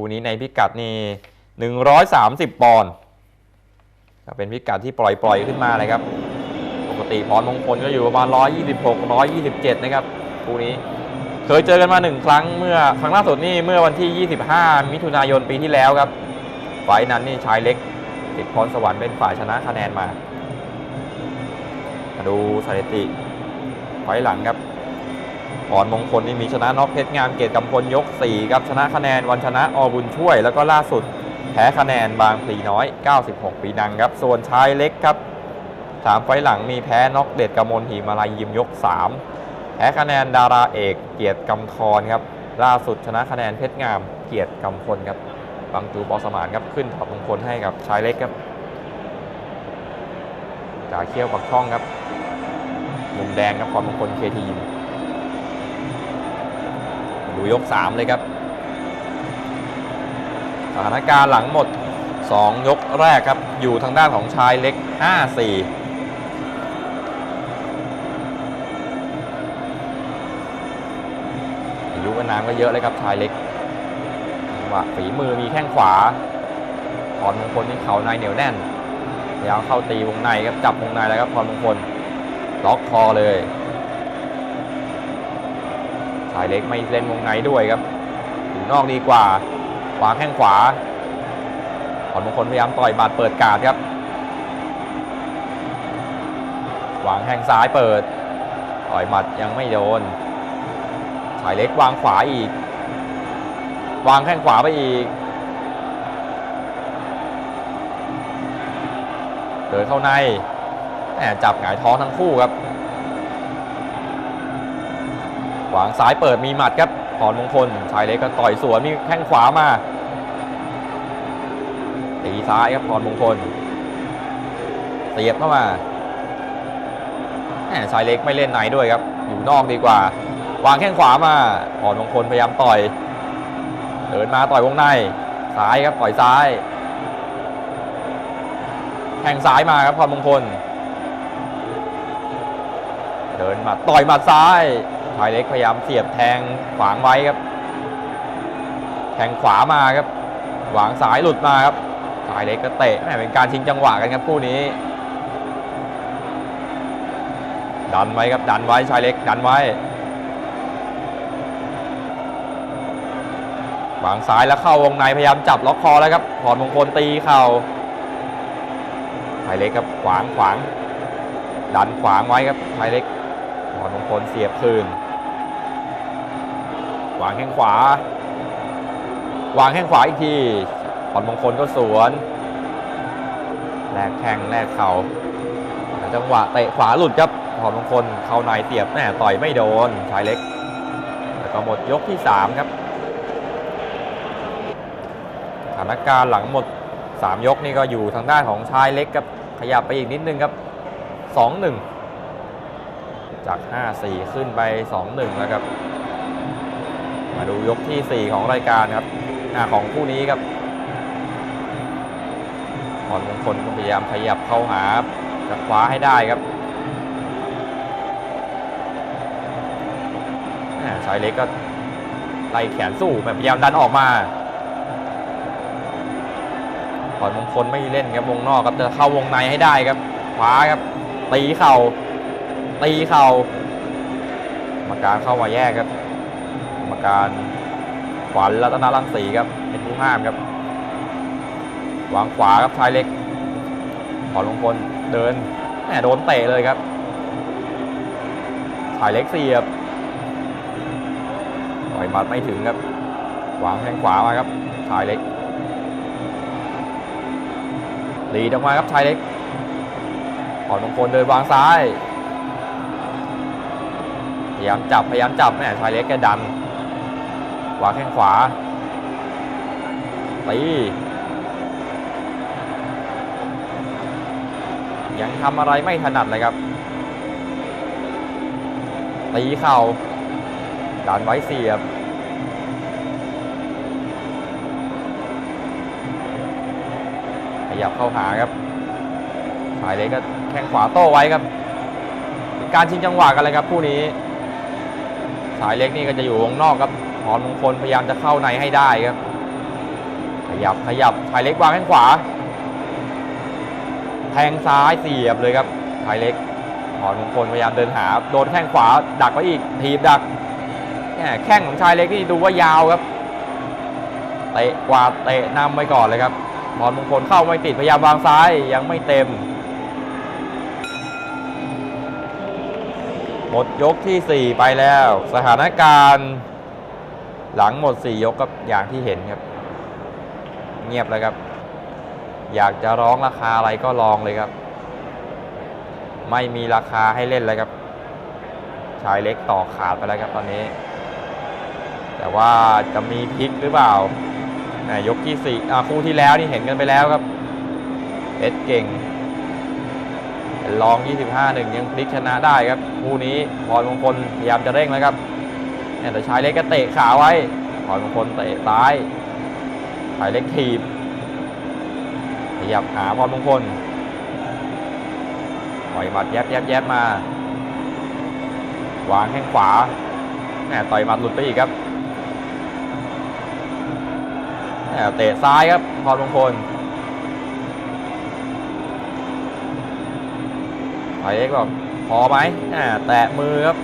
คู่นี้ในพิกัดนี่ 130 ปอนด์เป็นพิกัดที่ปล่อยปล่อยๆขึ้นมาเลยครับ ปกติพรมงคลก็อยู่ประมาณ 126 127 นะครับคู่นี้เคยเจอกันมาหนึ่งครั้งเมื่อครั้งล่าสุดนี่เมื่อวันที่ 25 มิถุนายนปีที่แล้วครับไฟนั้นนี่ชายเล็กติดพรสวรรค์เป็นฝ่ายชนะคะแนนมามาดูสถิติไฟล์หลังครับ พรมงคลนี่มีชนะน็อกเพชรงามเกตกำพลยก4ครับชนะคะแนนวันชนะอบุญช่วย แล้วก็ล่าสุดแพ้คะแนนบางพลีน้อย 96 ปีนังครับ ส่วนชายเล็กครับสามไฟหลังมีแพ้น็อกเดชกำมลหิมาลายยิมยก 3 แพ้คะแนนดาราเอกเกียรติกำทรครับล่าสุดชนะคะแนนเพชรงามเกียรติกำพลครับบางจูปอสมานครับขึ้นถอดมงคลให้กับชายเล็กครับจ่าเขี้ยวปักช่องครับมุมแดงครับพรมงคลเคทีม ดูยก 3 เลยครับสถานการณ์หลังหมด 2 ยกแรกครับ อยู่ทางด้านของชายเล็ก 5-4อายุก็น้ำก็เยอะเลยครับชายเล็กจังหวะฝีมือมีแข้งขวาพรมงคลนี่เข่าในเหนียวแน่นพยายามเข้าตีวงในครับจับวงในแล้วครับพรมงคลล็อกคอเลยายเล็กไม่เล่นวงในด้วยครับอยู่นอกดีกว่าวางแข้งขวาพรมงคลพยายามต่อยบัดเปิดการดครับวางแข้งซ้ายเปิดต่อยหมัดยังไม่โดนชายเล็กวางขวาอีก วางแข้งขวาไปอีก เดินเข้าในแหมจับหงายท้องทั้งคู่ครับ ขวางซ้ายเปิดมีหมัดครับพรมงคลชายเล็กก็ต่อยสวนมีแข้งขวามาตีซ้ายครับพรมงคลเสียบเข้ามาแหมชายเล็กไม่เล่นไหนด้วยครับ อยู่นอกดีกว่า วางแข้งขวามาพรมงคลพยายามต่อยเดินมาต่อยวงในซ้ายครับต่อยซ้ายแทงซ้ายมาครับพรมงคล เดินมาต่อยหมัดซ้าย ชายเล็กพยายามเสียบแทงขวางไว้ครับ แทงขวามาครับวางซ้ายหลุดมาครับชายเล็กก็เตะแม่เป็นการชิงจังหวะกันครับคู่นี้ ดันไว้ครับดันไว้ชายเล็กดันไว้วางซ้ายแล้วเข้าวงในพยายามจับล็อกคอแล้วครับพรมงคลตีเข่าไทยเล็กครับขวางขวางดันขวางไว้ครับไทยเล็กพรมงคลเสียบคืน วางแข้งขวา วางแข้งขวาอีกทีพรมงคลก็สวนแลกแข้งแลกเข่าจังหวะเตะขวาหลุดครับพรมงคลเข้าในเสียบแม่ต่อยไม่โดนชายเล็ก แล้วก็หมดยกที่ 3 ครับสถานการณ์หลังหมด 3 ยกนี่ก็อยู่ทางด้านของชายเล็กครับขยับไปอีกนิดนึงครับ 2-1 จาก 5-4 ขึ้นไป 2-1 แล้วครับ มาดูยกทีสี่ 4 ของรายการครับหน้าของคู่นี้ครับพรมงคลก็พยายามขยับเข้าหาจะคว้าให้ได้ครับแหม่ชายเล็กก็ไล่แขนสู้พยายามดันออกมาถอนมงคลไม่เล่นครับวงนอกครับจะเข้าวงในให้ได้ครับขวาครับตีเข่าตีเข่ากรรมการเข้ามาแยกครับ การขวัญรัตนาลังสีครับเป็นผู้ห้ามครับวางขวาครับชายเล็กถอนมงคลเดินแหมโดนเตะเลยครับชายเล็กเสียบต่อยหมัดไม่ถึงครับวางแข้งขวามาครับชายเล็กหลีดออกมาครับชายเล็กถอนมงคลเดินวางซ้ายพยายามจับพยายามจับแม่ชายเล็กแกดัน วางแข้งขวาตียังทำอะไรไม่ถนัดเลยครับตีเข่าดันไว้เสียบ ขยับเข้าหาครับชายเล็กก็แข้งขวาโต้ไว้ครับ การชิงจังหวะกันเลยครับคู่นี้ชายเล็กนี่ก็จะอยู่วงนอกครับ พรมงคลพยายามจะเข้าในให้ได้ครับ ขยับขยับชายเล็กวางแข้งขวา แทงซ้ายเสียบเลยครับชายเล็กถอนมงคลพยายามเดินหา โดนแข้งขวา ดักไว้อีกทีบดักแข้งของชายเล็กนี่ดูว่ายาวครับเตะกวาดเตะนำไปก่อนเลยครับถอนมงคลเข้าไม่ติดพยายามวางซ้ายยังไม่เต็มหมดยกที่ 4 ไปแล้ว สถานการณ์ หลังหมด 4 ยกก็อย่างที่เห็นครับ เงียบแล้วครับ อยากจะร้องราคาอะไรก็ลองเลยครับ ไม่มีราคาให้เล่นเลยครับ ชายเล็กต่อขาดไปแล้วครับตอนนี้ แต่ว่าจะมีพลิกหรือเปล่ายกที่สี่อ่าคู่ที่แล้วนี่เห็นกันไปแล้วครับเอ็ดเก่งลอง 25 1 ยังพลิกชนะได้ครับ คู่นี้พรมงคลพยายามจะเร่งแล้วครับ แหม่แต่ชายเล็กก็เตะขาไว้พรมงคลเตะซ้ายชายเล็กทีบขยับหาพรมงคลปล่อยหมัดแยบแยบแยบมาวางแข้งขวาแหมต่อยมัดหลุดไปอีกครับแหมเตะซ้ายครับพรมงคลไผ่เล็กบอกพอไหมแหมแตะมือครับ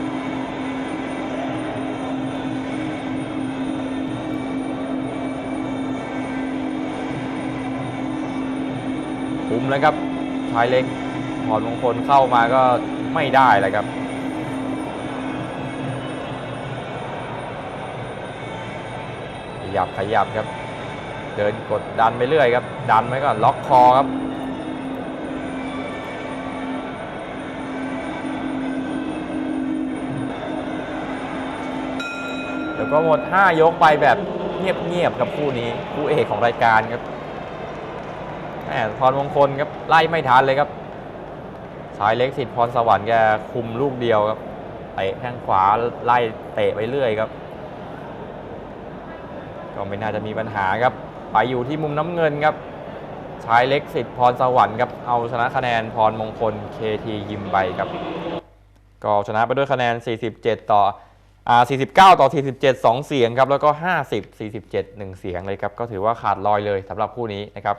แล้วครับชายเล็กถอนมงคลเข้ามาก็ไม่ได้เลยครับขยับขยับครับ เดินกดดันไปเรื่อยครับ ดันไว้ก่อนล็อกคอครับแล้วก็หมด 5 ยกไปแบบเงียบๆกับคู่นี้คู่เอกของรายการครับ มพรมงคลครับไล่ไม่ทันเลยครับ สายเล็กสิทธิ์พรสวรรค์แกคุมลูกเดียวครับเตะแข้งขวาไล่เตะไปเรื่อยครับ ก็ไม่น่าจะมีปัญหาครับ ไปอยู่ที่มุมน้ำเงินครับชายเล็กสิทธิ์พรสวรรค์ครับเอาชนะคะแนนพรมงคล KT ยิมใบครับ ก็ชนะไปด้วยคะแนน 47 ต่ออ่า49 ต่อ 47 2 เสียงครับ แล้วก็ 50 47 1 เสียงเลยครับ ก็ถือว่าขาดลอยเลยสำหรับคู่นี้นะครับ